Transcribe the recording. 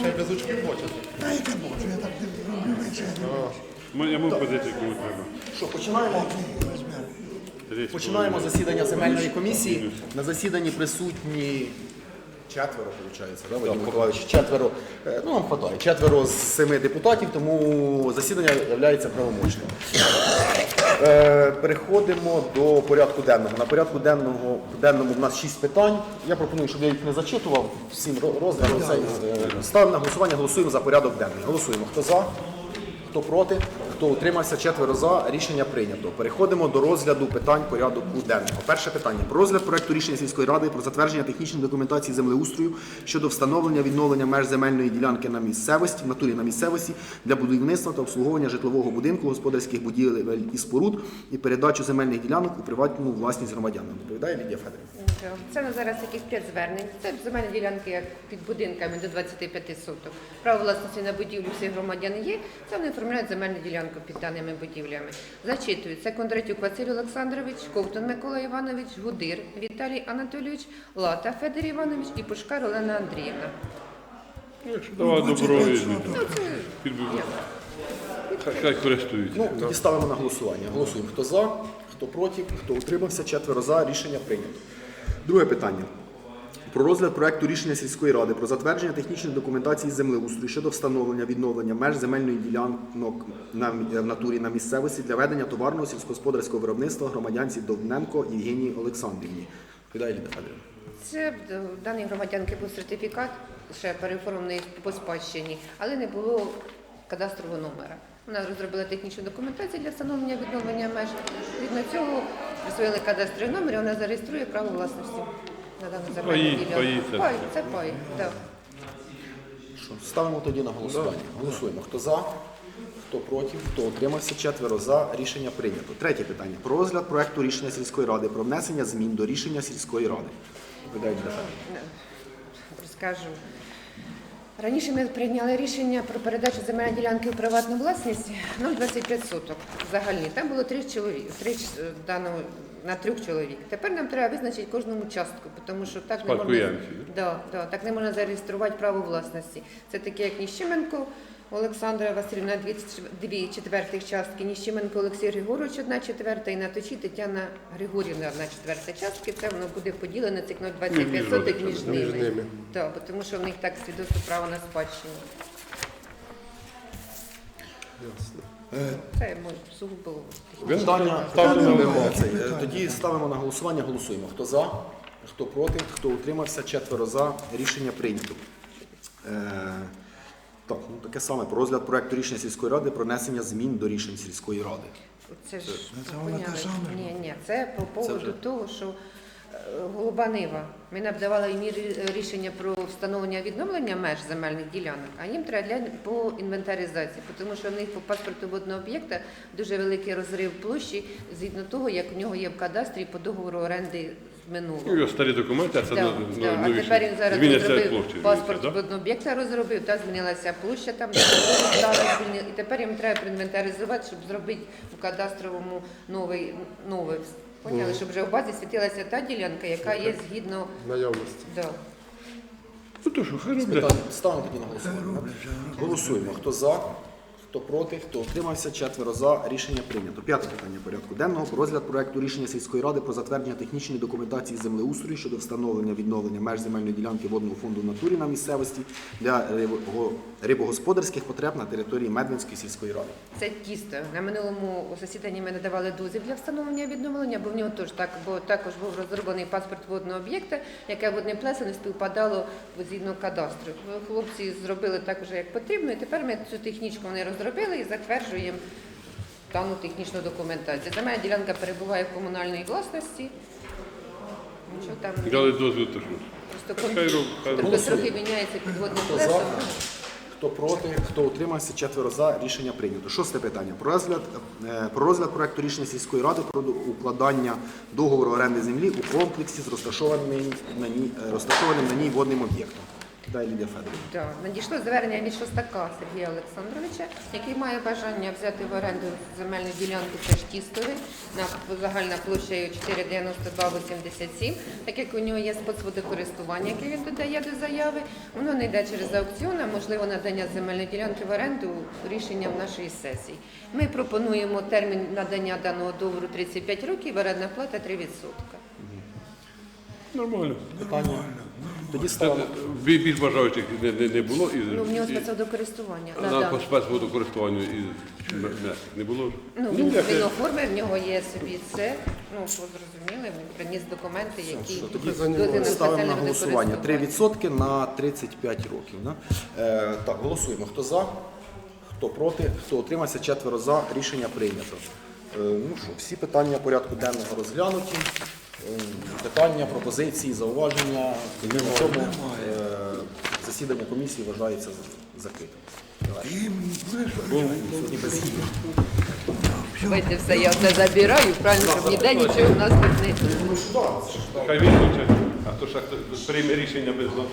Ще без очки хочете. Та яке боже, я так роблю вечері. Ми- можу позицію кому треба. Що, починаємо? Починаємо засідання земельної комісії. На засіданні присутні четверо, виходить, да, Вадим Миколаївич? Четверо, е, ну нам хватає, четверо з семи депутатів, тому засідання є правомочним. Е, Переходимо до порядку денного. На порядку денного, денному в нас шість питань. Я пропоную, щоб я їх не зачитував, всім ро- розглянув. Е, Ставимо на голосування, голосуємо за порядок денний. Голосуємо. Хто за? Хто проти, хто утримався, четверо за. Рішення прийнято. Переходимо до розгляду питань порядку денного. Перше питання про розгляд проекту рішення сільської ради про затвердження технічної документації землеустрою щодо встановлення відновлення меж земельної ділянки на місцевості, в натурі на місцевості для будівництва та обслуговування житлового будинку, господарських будівель і споруд і передачу земельних ділянок у приватну власність громадянам. Доповідає Лідія Федорівна. Це на зараз таких п'ять звернень. Це земельні ділянки як під будинками до 25 соток. Право власності на будівлю всіх громадян є. Це вони оформляють земельну ділянку під даними будівлями. Зачитують. Це Кондратюк Василь Олександрович, Ковтун Микола Іванович, Гудир Віталій Анатолійович, Лата Федор Іванович і Пушкар Олена Андріївна. Ну, Якщо давати добро. Хай- Хай користуються. Ну, тоді ставимо на голосування. Голосуємо. Хто за, хто проти, хто утримався, четверо за. Рішення прийнято. Друге питання. Про розгляд проекту рішення сільської ради про затвердження технічної документації землеустрою щодо встановлення відновлення меж земельної ділянок на в натурі на місцевості для ведення товарного сільськогосподарського виробництва громадянці Довненко Євгенії Олександрівні. Відповідає Ліда Федорівна. Це в даній громадянки був сертифікат, ще переоформлений по спадщині, але не було кадастрового номера. Вона розробила технічну документацію для встановлення відновлення меж. Згідно цього присвоїли кадастровий номер, і вона зареєструє право власності на дану земельну Паї, ділянку. паї це. Паї, це паї, Да. Що, ставимо тоді на голосування. Голосуємо. Хто за, хто проти, хто утримався, четверо за. Рішення прийнято. Третє питання. Про розгляд проекту рішення сільської ради про внесення змін до рішення сільської ради. Видають Ліда Розкажу. Раніше ми прийняли рішення про передачу земельної ділянки у приватну власність ну, 25 соток взагалі. Там було три чоловік, три даного на трьох чоловік. Тепер нам треба визначити кожному частку, тому що так не можна, да, да, так не можна зареєструвати право власності. Це таке, як Ніщименко Олександра Васильівна, дві, дві четвертих частки, Ніщименко Олексій Григорович, одна четверта, і на точі Тетяна Григорівна, одна четверта частки. Це воно буде поділено цих 0,25 Між соток між ними. Так, бо тому що в них так свідоцтво права на спадщину. Це сугубо. Питання Е, е, Тоді ставимо на голосування, голосуємо. Хто за, хто проти, хто утримався, четверо за. Рішення прийнято. Е, так, ну таке саме про розгляд проекту рішення сільської ради про внесення змін до рішень сільської ради. Це ж Це те поняли. саме? Ні, ні, це по поводу вже- того, що е, Голуба Нива. Ми надавали їм рі- рішення про встановлення відновлення меж земельних ділянок, а їм треба для по інвентаризації, тому що в них по паспорту водного об'єкта дуже великий розрив площі згідно того, як у нього є в кадастрі по договору оренди з минулого. Ну, його старі документи, а це Да, ну, да. ну, А новіші. тепер він зараз Зміняться розробив площі, паспорт зміняться, водного об'єкта розробив, та змінилася площа там, де стали зміни- і тепер їм треба проінвентаризувати, щоб зробити у кадастровому новий новий. Поняли, щоб вже в базі світилася та ділянка, яка є згідно наявності. да. Ну то що, хай роблять. Питання ставимо тоді на голосування. Голосуємо. Хто за, хто проти, хто утримався, четверо за. Рішення прийнято. П'яте питання порядку денного розгляд проекту рішення сільської ради про затвердження технічної документації землеустрою щодо встановлення відновлення меж земельної ділянки водного фонду в натурі на місцевості для рибогосподарських потреб на території Медвинської сільської ради. Це тісто. На минулому засіданні ми надавали дозвіл для встановлення відновлення, бо в нього теж так, бо також був розроблений паспорт водного об'єкта, яке водне плесо не співпадало згідно кадастру. Хлопці зробили так уже як потрібно, і тепер ми цю технічку вони розробили і затверджуємо дану технічну документацію. Земельна ділянка перебуває в комунальній власності. Нічого там Дали дозвіл, то що. просто Хай роб- хай трохи- трохи міняється підводне Хто плесо. Хто проти, хто утримався, четверо за. Рішення прийнято. Шосте питання. Про розгляд, е, про розгляд проекту рішення сільської ради про укладання договору оренди землі у комплексі з розташованим на ній, е, розташованим на ній водним об'єктом. Дай Лідія Федорівна. Да, надійшло звернення від Шостака Сергія Олександровича, який має бажання взяти в оренду земельну ділянку це Штістові на загальна площею 492,87, так як у нього є спецводокористування, яке він додає до заяви. Воно не йде через аукціон, а можливо надання земельної ділянки в оренду рішенням нашої сесії. Ми пропонуємо термін надання даного договору 35 років, орендна плата 3%. Нормально. Питання? Тоді Це, ставимо. бі- більш бажаючих не, не, не було. І, Ну, в нього і- спецводокористування. Да, на да. спецводокористуванню і м- не було. Ну, він, він оформив, в нього є собі це. Ну, що зрозуміли, він приніс документи, які на Ставимо на голосування. 3% на 35 років. Да? Е, так, голосуємо. Хто за, хто проти, хто утримався, четверо за. Рішення прийнято. Е, ну що, всі питання порядку денного розглянуті. Е, питання, пропозиції, зауваження. На цьому е, засідання комісії вважається закритим. Сьогодні. Давайте все, я все забираю, правильно, щоб ніде нічого у нас тут не. Хай він хоче, а то ще хто прийме рішення без нас.